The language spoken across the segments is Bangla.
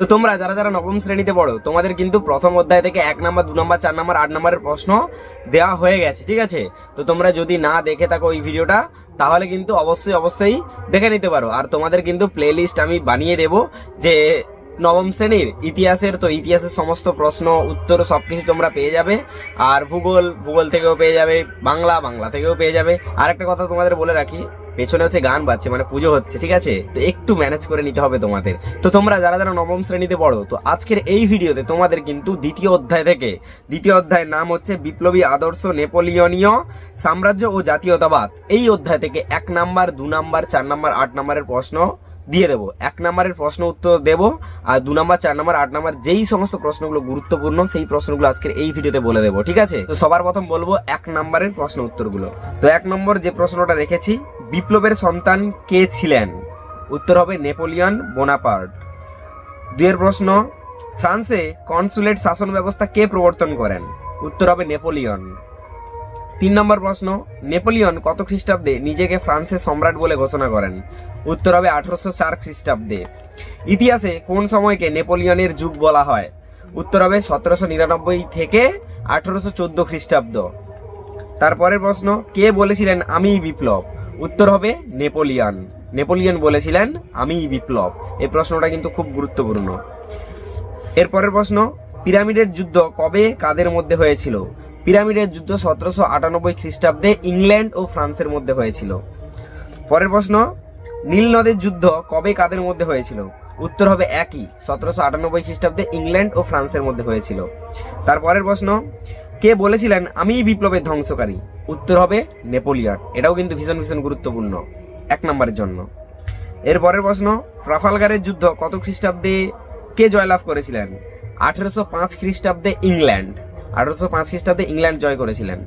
তো তোমরা যারা যারা নবম শ্রেণীতে পড়ো, তোমাদের কিন্তু প্রথম অধ্যায় থেকে এক নাম্বার, দু নাম্বার, চার নাম্বার, আট নাম্বারের প্রশ্ন দেওয়া হয়ে গেছে, ঠিক আছে? তো তোমরা যদি না দেখে থাকো এই ভিডিওটা, তাহলে কিন্তু অবশ্যই অবশ্যই দেখে নিতে পারো। আর তোমাদের কিন্তু প্লে লিস্ট আমি বানিয়ে দেব যে নবম শ্রেণির ইতিহাসের, তো ইতিহাসের সমস্ত প্রশ্ন, উত্তর সব কিছু তোমরা পেয়ে যাবে। আর ভূগোল ভূগোল থেকেও পেয়ে যাবে, বাংলা বাংলা থেকেও পেয়ে যাবে। আর একটা কথা তোমাদের বলে রাখি পেছনে হচ্ছে গান বাজছে মানে পুজো হচ্ছে, ঠিক আছে? তো একটু ম্যানেজ করে নিতে হবে তোমাদের। তো তোমরা যারা যারা নবম শ্রেণীতে পড়ো, তো আজকের এই ভিডিওতে তোমাদের কিন্তু দ্বিতীয় অধ্যায় থেকে, দ্বিতীয় অধ্যায়ের নাম হচ্ছে বিপ্লবী আদর্শ নেপোলিয়নীয় সাম্রাজ্য ও জাতীয়তাবাদ। এই অধ্যায় থেকে এক নাম্বার, দু নাম্বার, চার নাম্বার, আট নাম্বারের প্রশ্ন দিয়ে দেবো। এক নাম্বারের প্রশ্ন উত্তর দেবো, আর দু নাম্বার, চার নাম্বার, আট নাম্বার, যেই সমস্ত প্রশ্নগুলো গুরুত্বপূর্ণ, সেই প্রশ্নগুলো আজকের এই ভিডিওতে বলে দেবো, ঠিক আছে? তো সবার প্রথম বলব এক নাম্বারের প্রশ্ন উত্তরগুলো। তো এক নম্বর যে প্রশ্নটা রেখেছি বিপ্লবের সন্তান কে ছিলেন? উত্তর হবে নেপোলিয়ন বোনাপার্ট। দুইয়ের প্রশ্ন, ফ্রান্সে কনসুলেট শাসন ব্যবস্থা কে প্রবর্তন করেন? উত্তর হবে নেপোলিয়ন। তিন নম্বর প্রশ্ন, নেপোলিয়ন কত খ্রিস্টাব্দে নিজেকে ফ্রান্সের সম্রাট বলে ঘোষণা করেন? উত্তর হবে আঠারোশো চার খ্রিস্টাব্দে। ইতিহাসে কোন সময়কে নেপোলিয়নের যুগ বলা হয়? উত্তর হবে সতেরোশো নিরানব্বই থেকে আঠারোশো চোদ্দ খ্রিস্টাব্দ। তারপরের প্রশ্ন, কে বলেছিলেন, আমি বিপ্লব উত্তর হবে নেপোলিয়ান। নেপোলিয়ান বলেছিলেন, আমি বিপ্লব। এই প্রশ্নটা কিন্তু খুব গুরুত্বপূর্ণ। এরপরের প্রশ্ন, পিরামিডের যুদ্ধ কবে, কাদের মধ্যে হয়েছিল? পিরামিডের যুদ্ধ সতেরোশো আটানব্বই খ্রিস্টাব্দে ইংল্যান্ড ও ফ্রান্সের মধ্যে হয়েছিল। পরের প্রশ্ন, নীল নদের যুদ্ধ কবে, কাদের মধ্যে হয়েছিল? উত্তর হবে একই, সতেরোশো আটানব্বই খ্রিস্টাব্দে ইংল্যান্ড ও ফ্রান্সের মধ্যে হয়েছিল। তারপরের প্রশ্ন কে বলেছিলেন, আমি বিপ্লবের ধ্বংসকারী উত্তর হবে নেপোলিয়ন। এটাও কিন্তু ভীষণ ভীষণ গুরুত্বপূর্ণ। এক নম্বরের জন্য। এরপরের প্রশ্ন, ট্রাফালগারের যুদ্ধ কত খ্রিস্টাব্দে কে জয়লাভ করেছিলেন? আঠেরোশো পাঁচ খ্রিস্টাব্দে ইংল্যান্ড। আঠেরোশো পাঁচ খ্রিস্টাব্দে ইংল্যান্ড জয় করেছিলেন।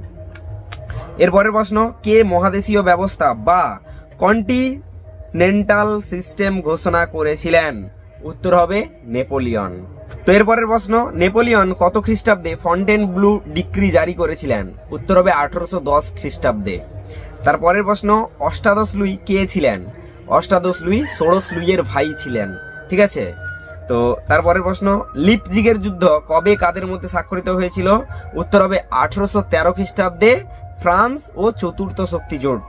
এরপরের প্রশ্ন, কে মহাদেশীয় ব্যবস্থা বা কন্টিনেন্টাল সিস্টেম ঘোষণা করেছিলেন? উত্তর হবে নেপোলিয়ন। তো এরপরের প্রশ্ন, নেপোলিয়ন কত খ্রিস্টাব্দে ফন্টেন ব্লু ডিক্রি জারি করেছিলেন? উত্তর হবে আঠারোশো দশ খ্রিস্টাব্দে। তারপরের প্রশ্ন, অষ্টাদশ লুই কে ছিলেন? অষ্টাদশ লুই ষোড়শ লুইয়ের ভাই ছিলেন, ঠিক আছে? তো তারপরের প্রশ্ন, লিপজিগের যুদ্ধ কবে কাদের মধ্যে স্বাক্ষরিত হয়েছিল? উত্তর হবে আঠারোশো তেরো খ্রিস্টাব্দে, ফ্রান্স ও চতুর্থ শক্তি জোট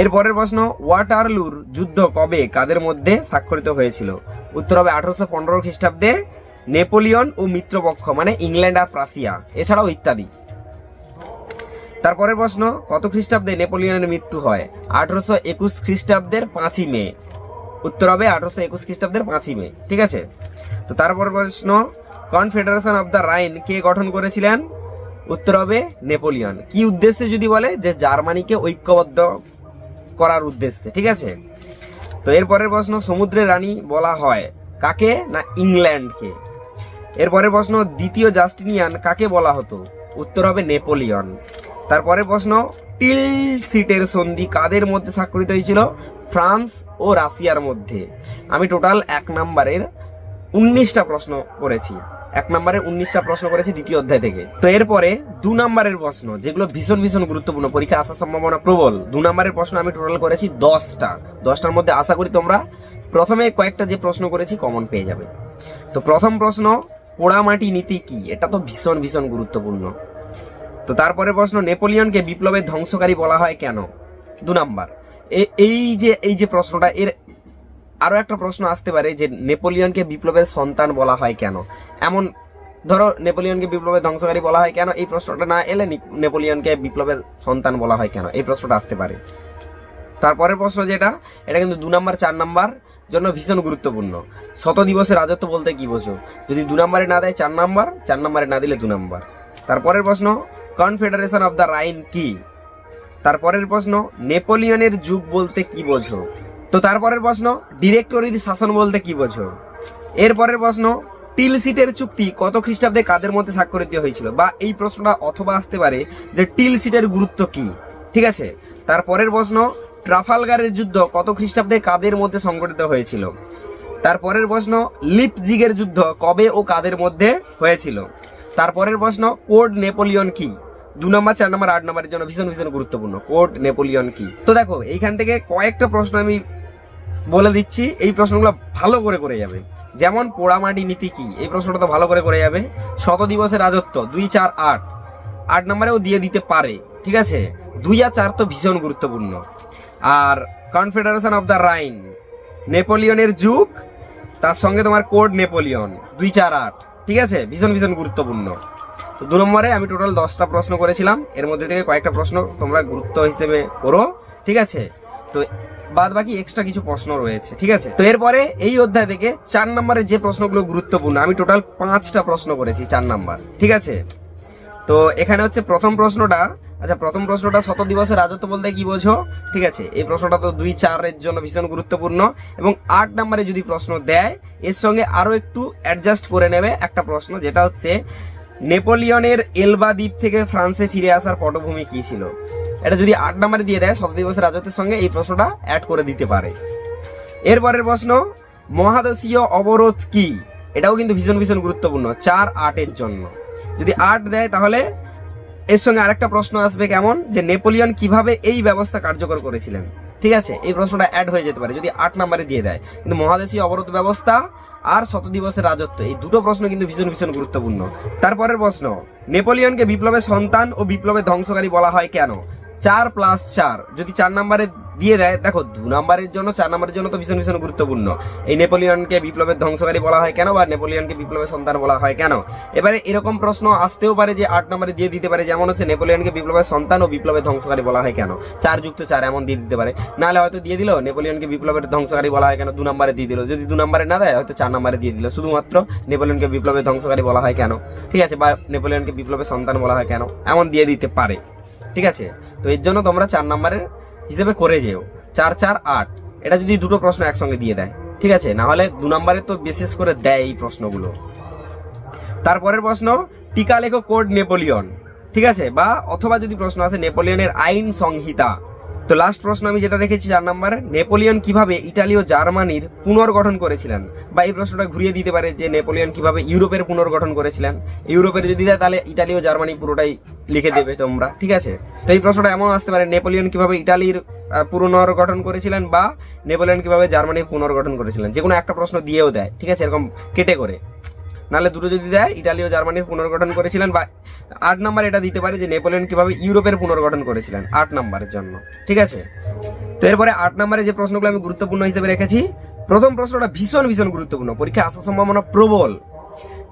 এরপরের প্রশ্ন, ওয়াটারলুর যুদ্ধ কবে কাদের মধ্যে স্বাক্ষরিত হয়েছিল? উত্তর হবে আঠারোশো পনেরো খ্রিস্টাব্দে নেপোলিয়ন ও মিত্রপক্ষ মানে ইংল্যান্ড আর প্রাসিয়া, এছাড়াও ইত্যাদি। তারপরের প্রশ্ন, কত খ্রিস্টাব্দে নেপোলিয়নের মৃত্যু হয়? আঠারোশো একুশ খ্রিস্টাব্দের পাঁচই মে। উত্তর হবে আঠারোশো একুশ খ্রিস্টাব্দের পাঁচই মে, ঠিক আছে? তো তারপর প্রশ্ন, কনফেডারেশন অফ দ্য রাইন কে গঠন করেছিলেন? উত্তর হবে নেপোলিয়ন। কি উদ্দেশ্যে যদি বলে যে জার্মানিকে ঐক্যবদ্ধ করার উদ্দেশ্যে, ঠিক আছে? তো এরপরের প্রশ্ন, সমুদ্রের রানী বলা হয় কাকে না ইংল্যান্ডকে? এরপরের প্রশ্ন, দ্বিতীয় জাস্টিনিয়ান কাকে বলা হতো? উত্তর হবে নেপোলিয়ন। তারপরে প্রশ্ন, টিল সিটের সন্ধি কাদের মধ্যে স্বাক্ষরিত হয়েছিল? ফ্রান্স ও রাশিয়ার মধ্যে। আমি টোটাল এক নাম্বারের উনিশটা প্রশ্ন করেছি। এক নম্বরে উনিশটা প্রশ্ন করেছি দ্বিতীয় অধ্যায় থেকে। তো এরপরে দু নম্বরের প্রশ্ন, যেগুলো ভীষণ ভীষণ গুরুত্বপূর্ণ, পরীক্ষা আসার সম্ভাবনা প্রবল, দু নম্বরের প্রশ্ন আমি টোটাল করেছি দশটা। দশটার মধ্যে আশা করি তোমরা প্রথমে কয়েকটা যে প্রশ্ন করেছি কমন পেয়ে যাবে। তো প্রথম প্রশ্ন, পোড়ামাটি নীতি কি? এটা তো ভীষণ ভীষণ গুরুত্বপূর্ণ। তো তারপরে প্রশ্ন, নেপোলিয়নকে বিপ্লবের ধ্বংসকারী বলা হয় কেন? দু নাম্বার। এই যে এই যে প্রশ্নটা, এর আরও একটা প্রশ্ন আসতে পারে যে নেপোলিয়নকে বিপ্লবের সন্তান বলা হয় কেন? এমন, ধরো নেপোলিয়নকে বিপ্লবের ধ্বংসকারী বলা হয় কেন? এই প্রশ্নটা না এলে নেপোলিয়নকে বিপ্লবের সন্তান বলা হয় কেন? এই প্রশ্নটা আসতে পারে। তারপরের প্রশ্ন যেটা, এটা কিন্তু দু নাম্বার, চার নাম্বার জন্য ভীষণ গুরুত্বপূর্ণ। শত দিবসের রাজত্ব বলতে কি বোঝো? যদি দু নাম্বারে না দেয়, চার নাম্বার, চার নাম্বারে না দিলে দু নাম্বার। তারপরের প্রশ্ন, কনফেডারেশন অফ দ্য রাইন কি? তারপরের প্রশ্ন, নেপোলিয়নের যুগ বলতে কি বোঝো? তো তারপরের প্রশ্ন ডিরেক্টরির শাসন বলতে কি বোঝো? এরপরের প্রশ্ন টিল সিটের চুক্তি কত খ্রিস্টাব্দে কাদের মধ্যে স্বাক্ষরিত হয়েছিল? বা এই প্রশ্নটা অথবা আসতে পারে যে টিল সিটের গুরুত্ব কি? ঠিক আছে? তারপরের প্রশ্ন, ট্রাফালগারের যুদ্ধ কত খ্রিস্টাব্দে কাদের মধ্যে সংগঠিত হয়েছিল? তারপরের প্রশ্ন, লিপজিগের যুদ্ধ কবে ও কাদের মধ্যে হয়েছিল? তারপরের প্রশ্ন, কোড নেপোলিয়ন কি? দু নম্বর, চার নম্বর, আট নম্বরের জন্য ভীষণ ভীষণ গুরুত্বপূর্ণ। কোড নেপোলিয়ন কি? তো দেখো, এইখান থেকে কয়েকটা প্রশ্ন আমি বলে দিচ্ছি, এই প্রশ্নগুলো ভালো করে করে যাবে। যেমন পোড়ামাটি নীতি কি? এই প্রশ্নটা তো ভালো করে করে যাবে। শত দিবসের রাজত্ব, দুই চার আট। আট নম্বরেও দিয়ে দিতে পারে, ঠিক আছে? দুই আর চার তো ভীষণ গুরুত্বপূর্ণ। আর কনফেডারেশন অফ দ্য রাইন নেপোলিয়নের যুগ, তার সঙ্গে তোমার কোড নেপোলিয়ন, দুই চার আট, ঠিক আছে? ভীষণ ভীষণ গুরুত্বপূর্ণ। তো দু নম্বরে আমি টোটাল দশটা প্রশ্ন করেছিলাম। এর মধ্যে থেকে কয়েকটা প্রশ্ন তোমরা গুরুত্ব হিসেবে করো ঠিক আছে? তো বাদ বাকি এক্সট্রা কিছু প্রশ্ন রয়েছে, ঠিক আছে? তো এরপরে এই অধ্যায় থেকে চার নম্বরের যে প্রশ্নগুলো গুরুত্বপূর্ণ, আমি টোটাল পাঁচটা প্রশ্ন করেছি চার নাম্বার, ঠিক আছে? তো এখানে হচ্ছে প্রথম প্রশ্নটা আচ্ছা প্রথম প্রশ্নটা শত দিবসের রাজত্ব বলতে কি বোঝো? ঠিক আছে, এই প্রশ্নটা তো দুই চারের জন্য ভীষণ গুরুত্বপূর্ণ এবং আট নাম্বারে যদি প্রশ্ন দেয়, এর সঙ্গে আরও একটু অ্যাডজাস্ট করে নেবে একটা প্রশ্ন, যেটা হচ্ছে নেপোলিয়নের এলবা দ্বীপ থেকে ফ্রান্সে ফিরে আসার পটভূমি কি ছিল? এটা যদি আট নাম্বারে দিয়ে দেয় শত দিবসের রাজত্বের সঙ্গে এই প্রশ্নটা অ্যাড করে দিতে পারে। এরপরের প্রশ্ন, মহাদেশীয় অবরোধ কি? এটাও কিন্তু ভীষণ ভীষণ গুরুত্বপূর্ণ, চার আটের জন্য। যদি আট দেয় তাহলে এর সঙ্গে আরেকটা প্রশ্ন আসবে কেমন? যে নেপোলিয়ন কীভাবে এই ব্যবস্থা কার্যকর করেছিলেন? ঠিক আছে? এই প্রশ্নটা অ্যাড হয়ে যেতে পারে, যদি আট নাম্বারে দিয়ে দেয়। কিন্তু মহাদেশীয় অবরোধ ব্যবস্থা আর শত দিবসের রাজত্ব, এই দুটো প্রশ্ন কিন্তু ভীষণ ভীষণ গুরুত্বপূর্ণ। তারপরের প্রশ্ন, নেপোলিয়নকে বিপ্লবের সন্তান ও বিপ্লবের ধ্বংসকারী বলা হয় কেন? চার প্লাস চার। যদি চার নাম্বারে দিয়ে দেয়, দেখো, দু নাম্বারের জন্য, চার নাম্বারের জন্য তো ভীষণ ভীষণ গুরুত্বপূর্ণ। এই নেপোলিয়নকে বিপ্লবের ধ্বংসকারী বলা হয় কেন বা নেপোলিয়নকে বিপ্লবের সন্তান বলা হয় কেন? এবারে এরকম প্রশ্ন আসতেও পারে যে আট নম্বরে দিয়ে দিতে পারে, যেমন হচ্ছে নেপোলিয়নকে বিপ্লবের সন্তান ও বিপ্লবের ধ্বংসকারী বলা হয় কেন? চার যুক্ত চার এমন দিয়ে দিতে পারে। নাহলে হয়তো দিয়ে দিল, নেপোলিয়নকে বিপ্লবের ধ্বংসকারী বলা হয় কেন? দু নম্বরে দিয়ে দিল। যদি দু নম্বরে না দেয়, হয়তো চার নম্বরে দিয়ে দিল। শুধুমাত্র নেপোলিয়নকে বিপ্লবের ধ্বংসকারী বলা হয় কেন? ঠিক আছে, বা নেপোলিয়নকে বিপ্লবের সন্তান বলা হয় কেন? এমন দিয়ে দিতে পারে। ঠিক আছে? তো এর জন্য তোমরা চার নাম্বারের হিসেবে করে যেও। চার চার, আট। এটা যদি দুটো প্রশ্ন একসঙ্গে দিয়ে দেয়, ঠিক আছে? না হলে দু নম্বরে তো বিশেষ করে দেয় এই প্রশ্নগুলো। তারপরের প্রশ্ন, টিকা লেখো কোড নেপোলিয়ন। ঠিক আছে? বা অথবা যদি প্রশ্ন আসে, নেপোলিয়নের আইন সংহিতা। তো লাস্ট প্রশ্ন আমি যেটা রেখেছি চার নম্বর, নেপোলিয়ন কীভাবে ইটালি ও জার্মানির পুনর্গঠন করেছিলেন? বা এই প্রশ্নটা ঘুরিয়ে দিতে পারে যে নেপোলিয়ন কীভাবে ইউরোপের পুনর্গঠন করেছিলেন। ইউরোপের যদি দেয় তাহলে ইটালি ও জার্মানি পুরোটাই লিখে দেবে তোমরা, ঠিক আছে? তো এই প্রশ্নটা এমন আসতে পারে, নেপোলিয়ন কীভাবে ইটালির পুনর্গঠন করেছিলেন বা নেপোলিয়ন কীভাবে জার্মানির পুনর্গঠন করেছিলেন? যে কোনো একটা প্রশ্ন দিয়েও দেয়, ঠিক আছে? এরকম কেটে করে। নাহলে দুটো যদি দেয়, ইটালি ও জার্মানির পুনর্গঠন করেছিলেন বা আট নাম্বার এটা দিতে পারে যে নেপোলিয়ন কীভাবে ইউরোপের পুনর্গঠন করেছিলেন, আট নাম্বারের জন্য। ঠিক আছে? তো এরপরে আট নম্বরে যে প্রশ্নগুলো আমি গুরুত্বপূর্ণ হিসেবে রেখেছি, প্রথম প্রশ্নটা ভীষণ ভীষণ গুরুত্বপূর্ণ। পরীক্ষা আসার সম্ভাবনা প্রবল।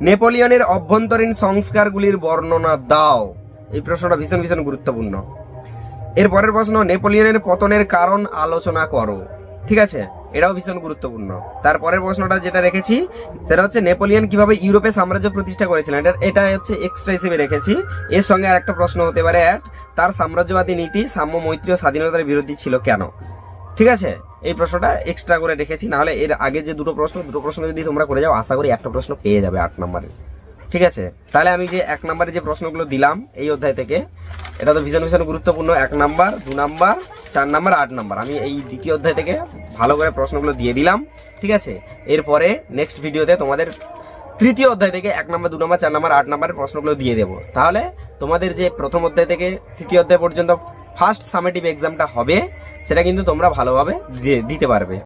নেপোলিয়নের অভ্যন্তরীণ সংস্কারগুলির বর্ণনা দাও। এই প্রশ্নটা ভীষণ ভীষণ গুরুত্বপূর্ণ। এর পরের প্রশ্ন, নেপোলিয়নের পতনের কারণ আলোচনা করো। ঠিক আছে? এটাও ভীষণ গুরুত্বপূর্ণ। তারপরের প্রশ্নটা যেটা রেখেছি, সেটা হচ্ছে নেপোলিয়ান কীভাবে ইউরোপে সাম্রাজ্য প্রতিষ্ঠা করেছিলেন? এটা এটা হচ্ছে এক্সট্রা হিসেবে রেখেছি। এর সঙ্গে আরেকটা প্রশ্ন হতে পারে অ্যাড তার সাম্রাজ্যবাদী নীতি সাম্য, মৈত্রী ও স্বাধীনতার বিরোধী ছিল কেন? ঠিক আছে? এই প্রশ্নটা এক্সট্রা করে রেখেছি, নাহলে এর আগে যে দুটো প্রশ্ন দুটো প্রশ্ন যদি তোমরা করে যাও, আশা করি একটা প্রশ্ন পেয়ে যাবে আট নম্বরে। ঠিক আছে? তাহলে আমি যে এক নম্বরে যে প্রশ্নগুলো দিলাম এই অধ্যায় থেকে, এটা তো ভীষণ ভীষণ গুরুত্বপূর্ণ। এক নাম্বার, দু নাম্বার, চার নাম্বার, আট নাম্বার। আমি এই দ্বিতীয় অধ্যায় থেকে ভালো করে প্রশ্নগুলো দিয়ে দিলাম, ঠিক আছে? এরপরে নেক্সট ভিডিওতে তোমাদের তৃতীয় অধ্যায় থেকে এক নাম্বার, দু নাম্বার, চার নাম্বার, আট নাম্বারের প্রশ্নগুলো দিয়ে দেবো। তাহলে তোমাদের যে প্রথম অধ্যায় থেকে তৃতীয় অধ্যায় পর্যন্ত ফার্স্ট সামেটিভ এক্সামটা হবে, সেটা কিন্তু তোমরা ভালোভাবে দিতে পারবে।